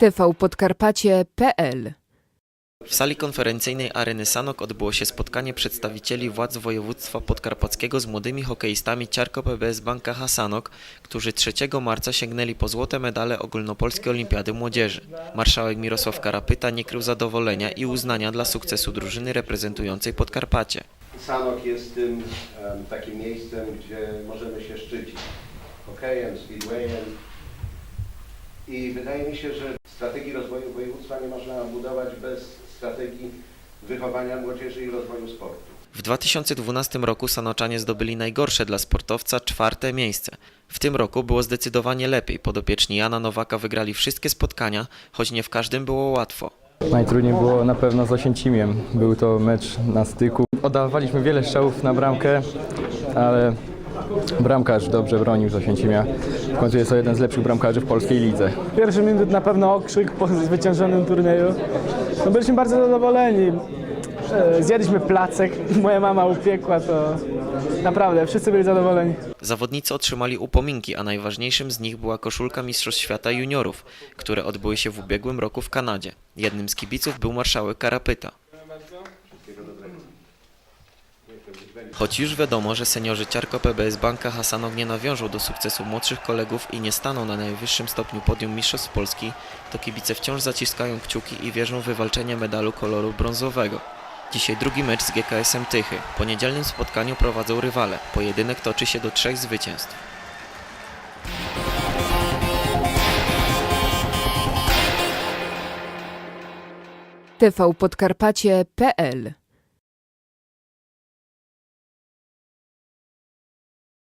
tvpodkarpacie.pl W sali konferencyjnej Areny Sanok odbyło się spotkanie przedstawicieli władz województwa podkarpackiego z młodymi hokeistami Ciarko PBS Banka Hasanok, którzy 3 marca sięgnęli po złote medale ogólnopolskiej olimpiady młodzieży. Marszałek Mirosław Karapyta nie krył zadowolenia i uznania dla sukcesu drużyny reprezentującej Podkarpacie. Sanok jest tym takim miejscem, gdzie możemy się szczycić hokejem, speedwayem i wydaje mi się, że strategii rozwoju województwa nie można budować bez strategii wychowania młodzieży i rozwoju sportu. W 2012 roku Sanoczanie zdobyli najgorsze dla sportowca czwarte miejsce. W tym roku było zdecydowanie lepiej. Podopieczni Jana Nowaka wygrali wszystkie spotkania, choć nie w każdym było łatwo. Najtrudniej było na pewno z Osięcimiem. Był to mecz na styku. Oddawaliśmy wiele strzałów na bramkę, ale bramkarz dobrze bronił z Osięcimia. W końcu jest to jeden z lepszych bramkarzy w polskiej lidze. Pierwszy minut na pewno okrzyk po zwyciężonym turnieju. No byliśmy bardzo zadowoleni. E, Zjedliśmy placek, moja mama upiekła, to naprawdę wszyscy byli zadowoleni. Zawodnicy otrzymali upominki, a najważniejszym z nich była koszulka Mistrzostw Świata Juniorów, które odbyły się w ubiegłym roku w Kanadzie. Jednym z kibiców był marszałek Karapyta. Choć już wiadomo, że seniorzy Ciarko PBS Banka Hasanok nie nawiążą do sukcesu młodszych kolegów i nie staną na najwyższym stopniu podium Mistrzostw Polski, to kibice wciąż zaciskają kciuki i wierzą w wywalczenie medalu koloru brązowego. Dzisiaj drugi mecz z GKS-em Tychy. Po niedzielnym spotkaniu prowadzą rywale. Pojedynek toczy się do trzech zwycięstw. tvpodkarpacie.pl